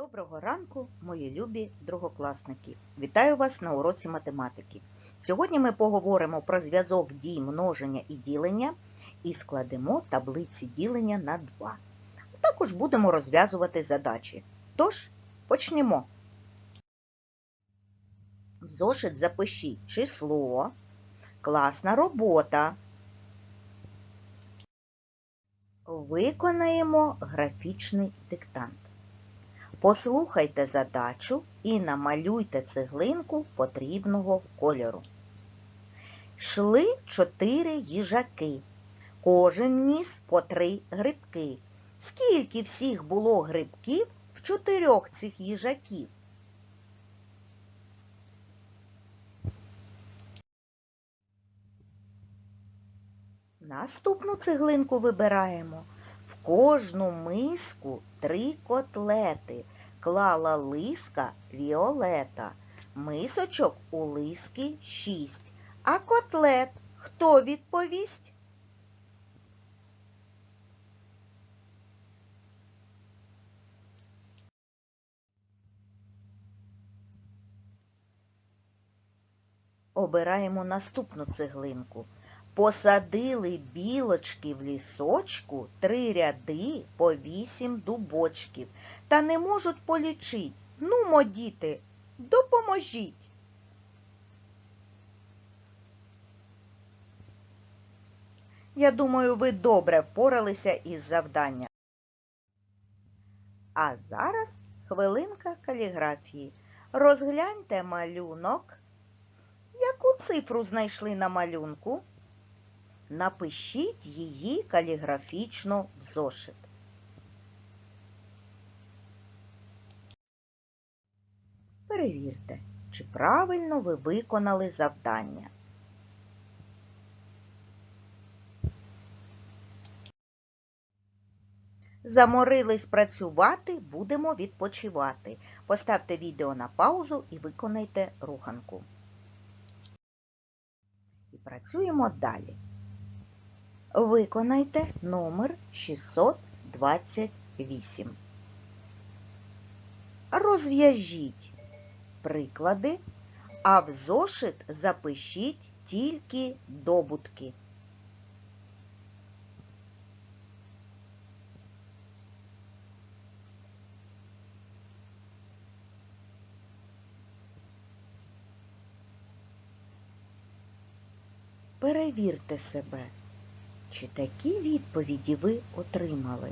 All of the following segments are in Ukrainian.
Доброго ранку, мої любі другокласники! Вітаю вас на уроці математики. Сьогодні ми поговоримо про зв'язок дій множення і ділення і складемо таблиці ділення на 2. Також будемо розв'язувати задачі. Тож, почнемо. В зошит запишіть число, класна робота. Виконаємо графічний диктант. Послухайте задачу і намалюйте цеглинку потрібного кольору. Йшли чотири їжаки. Кожен ніс по три грибки. Скільки всіх було грибків в чотирьох цих їжаків? Наступну цеглинку вибираємо. Кожну миску три котлети. Клала лиска Віолета. Мисочок у лиски шість. А котлет хто відповість? Обираємо наступну цеглинку. Посадили білочки в лісочку три ряди по вісім дубочків. Та не можуть полічить. Нумо, діти, допоможіть. Я думаю, ви добре впоралися із завданням. А зараз хвилинка каліграфії. Розгляньте малюнок. Яку цифру знайшли на малюнку? Напишіть її каліграфічно в зошит. Перевірте, чи правильно ви виконали завдання. Заморились працювати, будемо відпочивати. Поставте відео на паузу і виконайте руханку. І працюємо далі. Виконайте номер 628. Розв'яжіть приклади, а в зошит запишіть тільки добутки. Перевірте себе, чи такі відповіді ви отримали.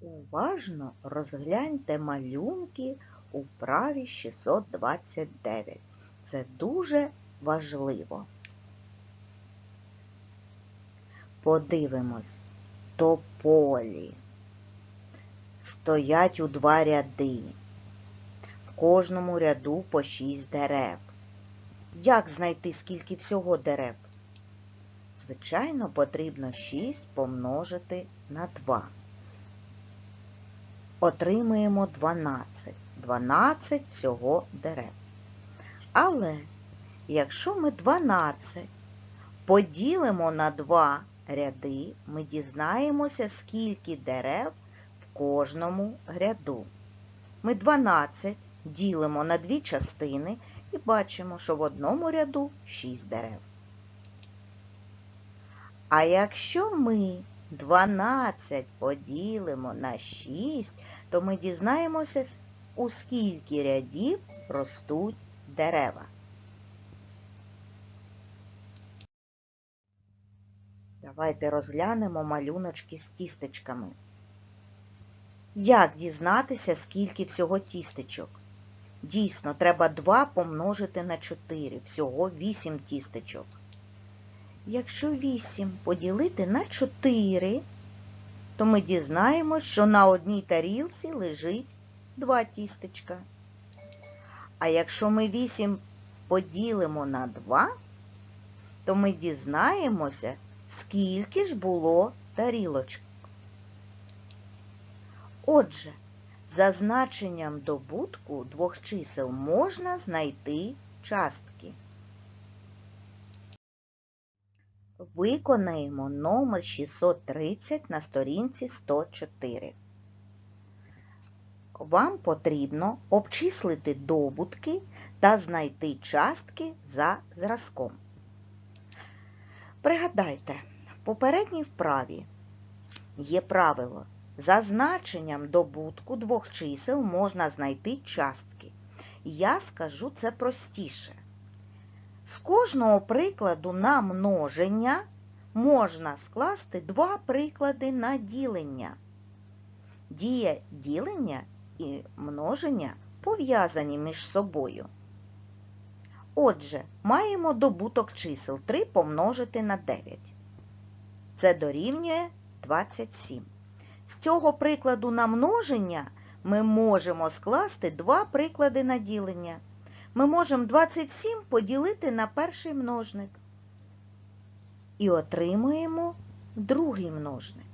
Уважно розгляньте малюнки у вправі 629. Це дуже важливо. Подивимось, тополі. Стоять у два ряди. В кожному ряду по шість дерев. Як знайти, скільки всього дерев? Звичайно, потрібно 6 помножити на 2. Отримаємо 12. 12 всього дерев. Але якщо ми 12 поділимо на 2 ряди, ми дізнаємося, скільки дерев в кожному ряду. Ми 12 ділимо на дві частини і бачимо, що в одному ряду 6 дерев. А якщо ми 12 поділимо на 6, то ми дізнаємося, у скільки рядів ростуть дерева. Давайте розглянемо малюночки з тістечками. Як дізнатися, скільки всього тістечок? Дійсно, треба 2 помножити на 4, всього 8 тістечок. Якщо 8 поділити на 4, то ми дізнаємось, що на одній тарілці лежить 2 тістечка. А якщо ми 8 поділимо на 2, то ми дізнаємося, скільки ж було тарілочок. Отже, За значенням добутку двох чисел можна знайти частки. Виконаємо номер 630 на сторінці 104. Вам потрібно обчислити добутки та знайти частки за зразком. Пригадайте, попередній вправі є правило. За значенням добутку двох чисел можна знайти частки. Я скажу це простіше. З кожного прикладу на множення можна скласти два приклади на ділення. Дія ділення і множення пов'язані між собою. Отже, маємо добуток чисел 3 помножити на 9. Це дорівнює 27. З цього прикладу на множення ми можемо скласти два приклади на ділення. Ми можемо 27 поділити на перший множник. І отримуємо другий множник.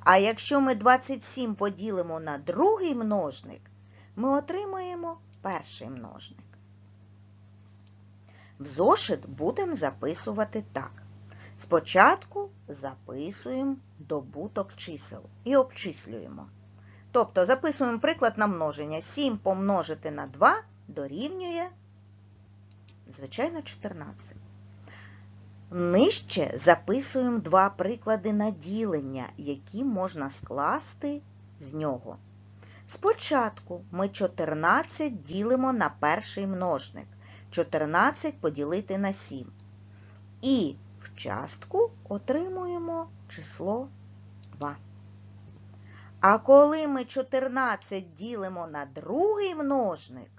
А якщо ми 27 поділимо на другий множник, ми отримаємо перший множник. В зошит будемо записувати так. Спочатку записуємо добуток чисел і обчислюємо. Тобто записуємо приклад на множення. 7 помножити на 2 дорівнює, звичайно, 14. Нижче записуємо два приклади на ділення, які можна скласти з нього. Спочатку ми 14 ділимо на перший множник. 14 поділити на 7. І частку отримуємо число 2. А коли ми 14 ділимо на другий множник,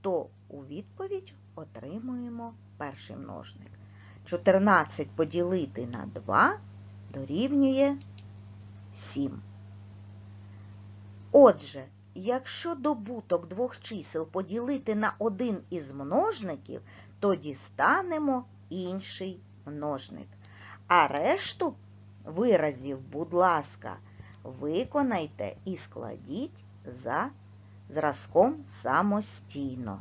то у відповідь отримуємо перший множник. 14 поділити на 2 дорівнює 7. Отже, якщо добуток двох чисел поділити на один із множників, то дістанемо інший множник. А решту виразів, будь ласка, виконайте і складіть за зразком самостійно.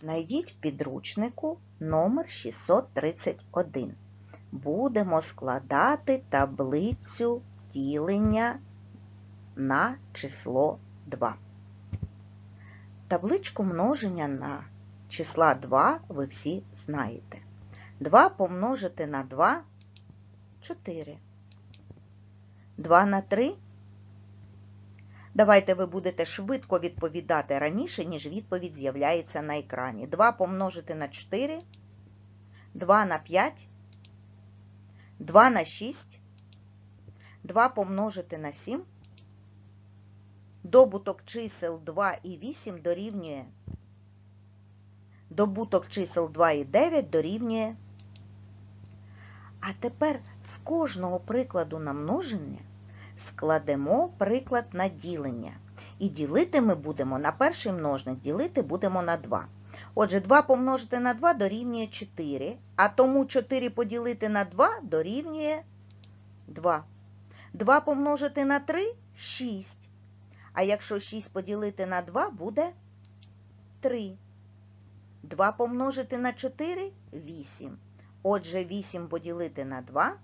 Знайдіть в підручнику номер 631. Будемо складати таблицю ділення на число 2. Табличку множення на числа 2 ви всі знаєте. 2 помножити на 2 4. 2 на 3. Давайте ви будете швидко відповідати раніше, ніж відповідь з'являється на екрані. 2 помножити на 4, 2 на 5, 2 на 6, 2 помножити на 7. Добуток чисел 2 і 8 дорівнює. Добуток чисел 2 і 9 дорівнює. А тепер з кожного прикладу на множення складемо приклад на ділення. І ділити ми будемо на перший множник, ділити будемо на 2. Отже, 2 помножити на 2 дорівнює 4, а тому 4 поділити на 2 дорівнює 2. 2 помножити на 3 – 6. А якщо 6 поділити на 2, буде 3. 2 помножити на 4 – 8. Отже, 8 поділити на 2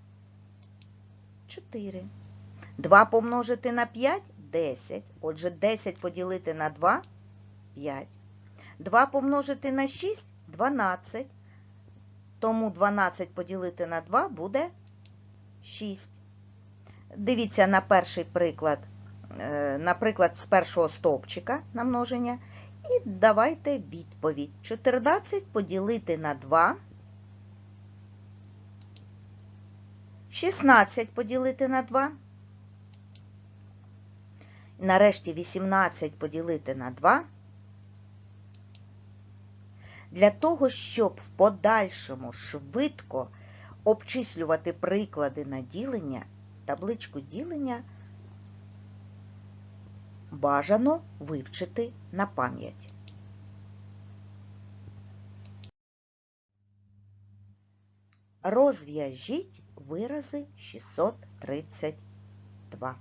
– 4. 2 помножити на 5 – 10. Отже, 10 поділити на 2 – 5. 2 помножити на 6 – 12. Тому 12 поділити на 2 буде 6. Дивіться на перший приклад, наприклад, з першого стовпчика на множення. І давайте відповідь. 14 поділити на 2. 16 поділити на 2. Нарешті 18 поділити на 2. Для того, щоб в подальшому швидко обчислювати приклади на ділення, табличку ділення бажано вивчити на пам'ять. Розв'яжіть вирази 632.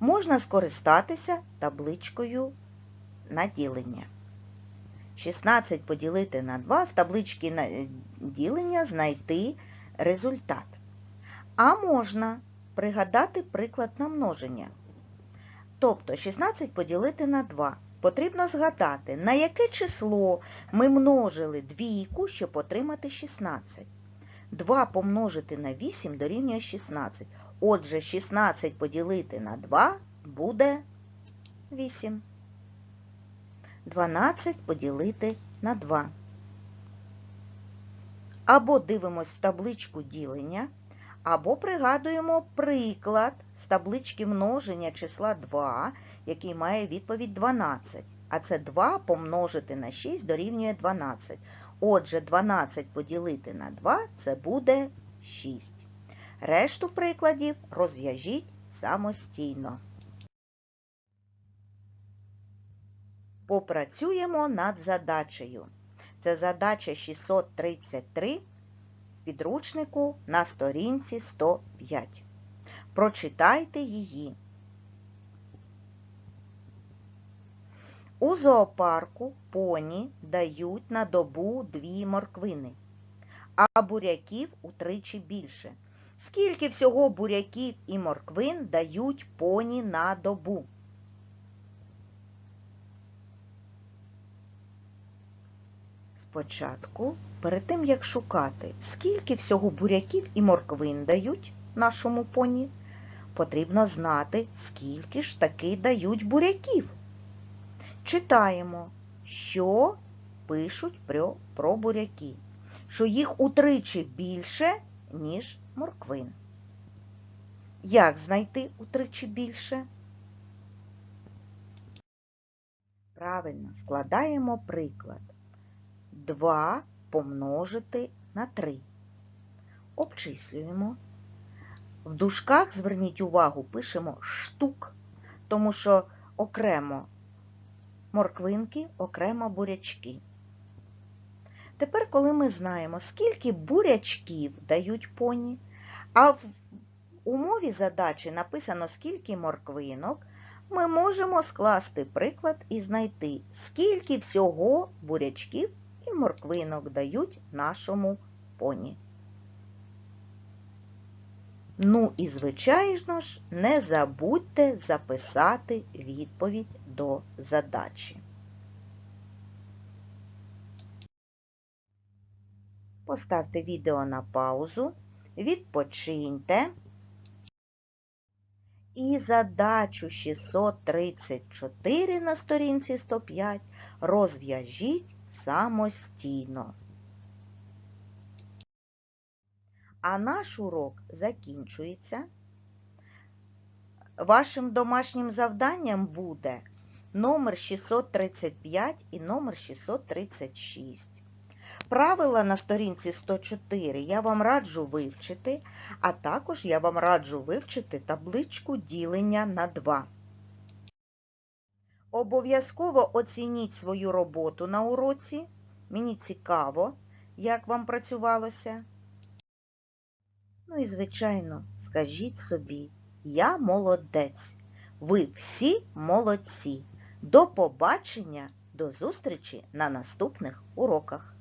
Можна скористатися табличкою на ділення. 16 поділити на 2 в табличці на ділення знайти результат. А можна пригадати приклад на множення. Тобто 16 поділити на 2. Потрібно згадати, на яке число ми множили двійку, щоб отримати 16. 2 помножити на 8 дорівнює 16. Отже, 16 поділити на 2 буде 8. 12 поділити на 2. Або дивимось в табличку ділення, або пригадуємо приклад з таблички множення числа 2, який має відповідь 12. А це 2 помножити на 6 дорівнює 12. Отже, 12 поділити на 2 це буде 6. Решту прикладів розв'яжіть самостійно. Попрацюємо над задачею. Це задача 633 в підручнику на сторінці 105. Прочитайте її. У зоопарку поні дають на добу дві морквини, а буряків утричі більше. Скільки всього буряків і морквин дають поні на добу? Спочатку, перед тим як шукати, скільки всього буряків і морквин дають нашому поні, потрібно знати, скільки ж таки дають буряків. Читаємо, що пишуть про, про буряки, що їх утричі більше, ніж морквин. Як знайти утричі більше? Правильно, складаємо приклад. 2 помножити на 3. Обчислюємо. В дужках, зверніть увагу, пишемо штук, тому що окремо морквинки, окремо бурячки. Тепер, коли ми знаємо, скільки бурячків дають поні, а в умові задачі написано, скільки морквинок, ми можемо скласти приклад і знайти, скільки всього бурячків і морквинок дають нашому поні. Ну і, звичайно ж, не забудьте записати відповідь до задачі. Поставте відео на паузу, відпочиньте. І задачу 634 на сторінці 105 розв'яжіть самостійно. А наш урок закінчується. Вашим домашнім завданням буде номер 635 і номер 636. Правила на сторінці 104 я вам раджу вивчити, а також я вам раджу вивчити табличку ділення на 2. Обов'язково оцініть свою роботу на уроці. Мені цікаво, як вам працювалося. Ну і, звичайно, скажіть собі, я молодець. Ви всі молодці. До побачення, до зустрічі на наступних уроках.